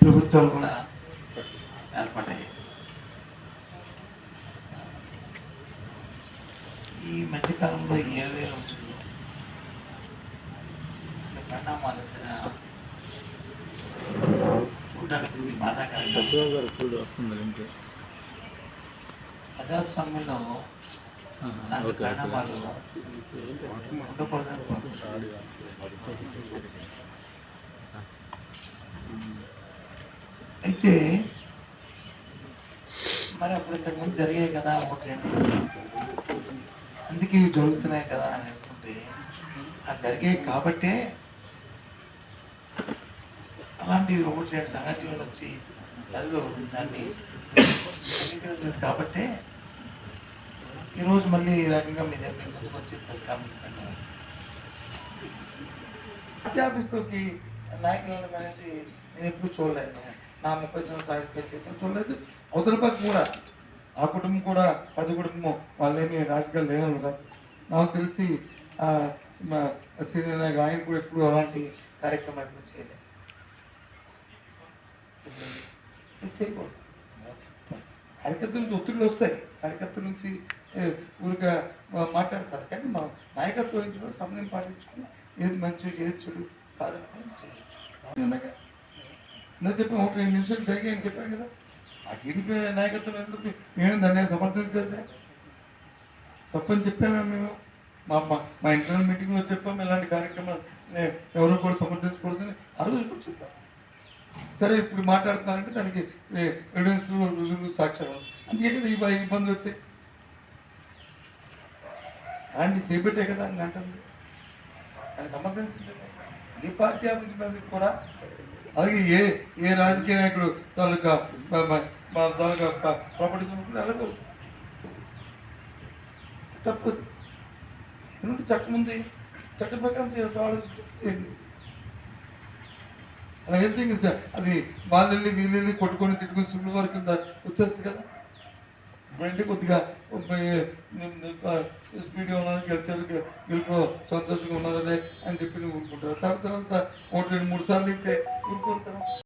ప్రభుత్వాలు కూడా ఏర్పడ్డాయి. ఈ మధ్యకాలంలో ఏవే కొన్ని పరిణామాలు చూడడానికి బాధాకరంగా ప్రజాస్వామ్యంలో అలాంటి పరిణామాలు ఉండకూడదని. అయితే మరి అప్పుడు ఇంతకుముందు జరిగాయి కదా ఒకటి. అందుకే ఇవి జరుగుతున్నాయి కదా అని అనుకుంటే ఆ జరిగాయి కాబట్టే అలాంటివి ఒకటి రెండు సంఘటనలు వచ్చి ప్రజలు దాన్ని కాబట్టే ఈరోజు మళ్ళీ ఈ రకంగా మీ దగ్గర ముందుకు వచ్చి ప్రెస్ కాన్ఫరెన్స్ పెట్టారు పార్టీ ఆఫీస్లోకి వెళ్ళడం అనేది నేను ఎప్పుడు చూడలేదు. నా ముప్పై సంవత్సరాల రాజకీయ చేతులు చూడలేదు. అవతల పక్క కూడా ఆ కుటుంబం కూడా పది కుటుంబం వాళ్ళేమి రాజకీయాలు లేని కాదు. నాకు తెలిసి సీనియర్ నాయకులు ఆయన కూడా ఎప్పుడు అలాంటి కార్యక్రమం ఎప్పుడు చేయలేదు. చేయకూడదు. కార్యకర్తల నుంచి ఒత్తిడిలు వస్తాయి. కార్యకర్తల నుంచి ఊరిగా మాట్లాడతారు. కానీ మా నాయకత్వం వహించడం సమయం పాటించుకుని ఏది మంచి ఏది చెడు కాదని చేయొచ్చు. నేను చెప్పాను ఒక రెండు నిమిషాలు జరిగి అని చెప్పాను కదా. ఆ టీడీపీ నాయకత్వం ఎందుకు? నేను దాన్ని సమర్థించే తప్పని చెప్పామే మేము. మా మా మా ఇంటర్నల్ మీటింగ్లో చెప్పాము ఇలాంటి కార్యక్రమాలు ఎవరు కూడా సమర్థించకూడదని ఆ రోజు కూడా చెప్పాం సరే ఇప్పుడు మాట్లాడుతున్నారంటే దానికి ఎవిడెన్స్ రుజువులు సాక్ష్యాలు. అందుకే కదా ఈ ఇబ్బందులు వచ్చాయి. అలాంటి చేపెట్టే కదా అని అంటుంది. దానికి సమర్థించలేదు ఏ పార్టీ ఆఫీస్ మీద కూడా అలాగే ఏ ఏ రాజకీయ నాయకుడు తాలూకా మా- మా- తాలూకా ప్రాపర్టీ కూడా వెళ్ళకూడదు. తప్పదు ఎందుకంటే చట్టం ఉంది? చట్ట ప్రకారం చేయండి అలా ఏం అది వాళ్ళని వీళ్ళని వీళ్ళు వెళ్ళి కొట్టుకొని తిట్టుకొని సుళ్ళు వరకు కింద వచ్చేస్తుంది కదా. ఇప్పుడంటే కొద్దిగా స్పీడ్గా ఉన్నారు గెలిచారు గెలుపు సంతోషంగా ఉన్నారనే అని చెప్పి ఊరుకుంటారు తర్వాత తర్వాత ఒకటి రెండు మూడు సార్లు అయితే ఊరుకుంటారు